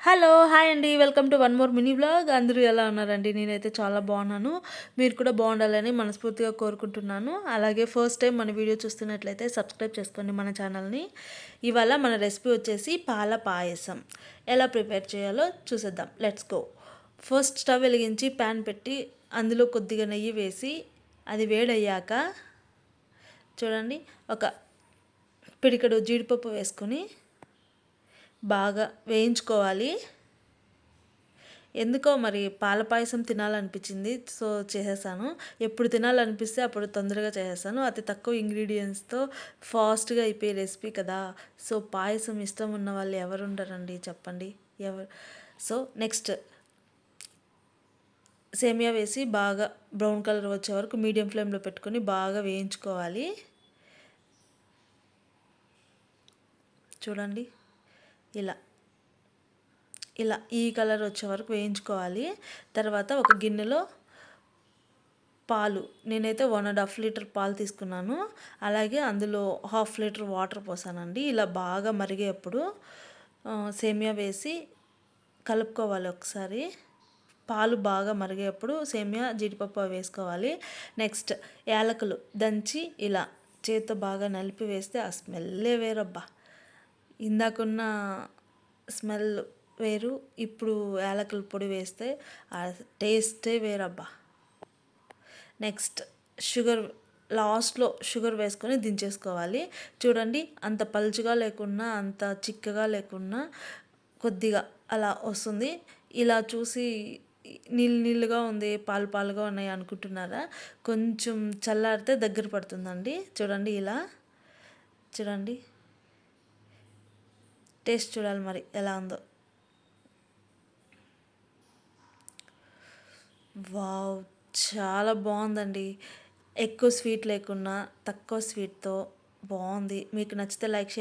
Hello hi అండి. Welcome to one more mini blog అందరూ ఎలా ఉన్నారండి? నేనైతే చాలా బాగున్నాను. మీరు కూడా బాగుండాలని మనస్ఫూర్తిగా కోరుకుంటున్నాను. అలాగే ఫస్ట్ టైం మన వీడియో చూస్తున్నట్లయితే సబ్స్క్రైబ్ చేసుకోండి మన ఛానల్ని. ఇవాళ మన రెసిపీ వచ్చేసి పాల పాయసం. ఎలా ప్రిపేర్ చేయాలో చూసేద్దాం. Let's go. ఫస్ట్ స్టవ్ వెలిగించి ప్యాన్ పెట్టి అందులో కొద్దిగా నెయ్యి వేసి అది వేడయ్యాక చూడండి ఒక పిడికడు జీడిపప్పు వేసుకొని బాగా వేయించుకోవాలి. ఎందుకో మరి పాల పాయసం తినాలనిపించింది సో చేసేసాను. ఎప్పుడు తినాలనిపిస్తే అప్పుడు తొందరగా చేసేసాను. అతి తక్కువ ఇంగ్రీడియంట్స్తో ఫాస్ట్గా అయిపోయే రెసిపీ కదా. సో పాయసం ఇష్టం ఉన్న వాళ్ళు ఎవరు ఉండరండి చెప్పండి. ఎవరు? So next. సేమియా వేసి బాగా బ్రౌన్ కలర్ వచ్చే వరకు మీడియం ఫ్లేమ్లో పెట్టుకొని బాగా వేయించుకోవాలి. చూడండి. ఇలా. ఇలా ఈ కలర్ వచ్చే వరకు వేయించుకోవాలి. తర్వాత ఒక గిన్నెలో పాలు. నేనైతే వన్ అండ్ హాఫ్ లీటర్ పాలు తీసుకున్నాను. అలాగే అందులో హాఫ్ లీటర్ వాటర్ పోసానండి. ఇలా బాగా మరిగేప్పుడు సేమియా వేసి కలుపుకోవాలి ఒకసారి. పాలు బాగా మరిగేప్పుడు సేమియా జీడిపప్పు వేసుకోవాలి. నెక్స్ట్ యాలకులు దంచి ఇలా చేతితో బాగా నలిపి వేస్తే ఆ స్మెల్లే వేరబ్బా. ఇందాకున్న స్మెల్ వేరు ఇప్పుడు యాలకుల పొడి వేస్తే ఆ టేస్టే వేరబ్బా. నెక్స్ట్ షుగర్ లాస్ట్లో షుగర్ వేసుకొని దించేసుకోవాలి. చూడండి అంత పలుచుగా లేకున్నా అంత చిక్కగా లేకున్నా కొద్దిగా అలా వస్తుంది. ఇలా చూసి నీళ్ళు నీళ్ళుగా ఉంది పాలు పాలుగా ఉన్నాయి అనుకుంటున్నారా? కొంచెం చల్లారితే దగ్గర పడుతుందండి. చూడండి ఇలా. చూడండి. టేస్ట్ చూడాలి మరి ఎలా ఉందో. వావ్ చాలా బాగుందండి. ఎక్కువ స్వీట్ లేకున్నా తక్కువ స్వీట్తో బాగుంది. మీకు నచ్చితే లైక్ షేర్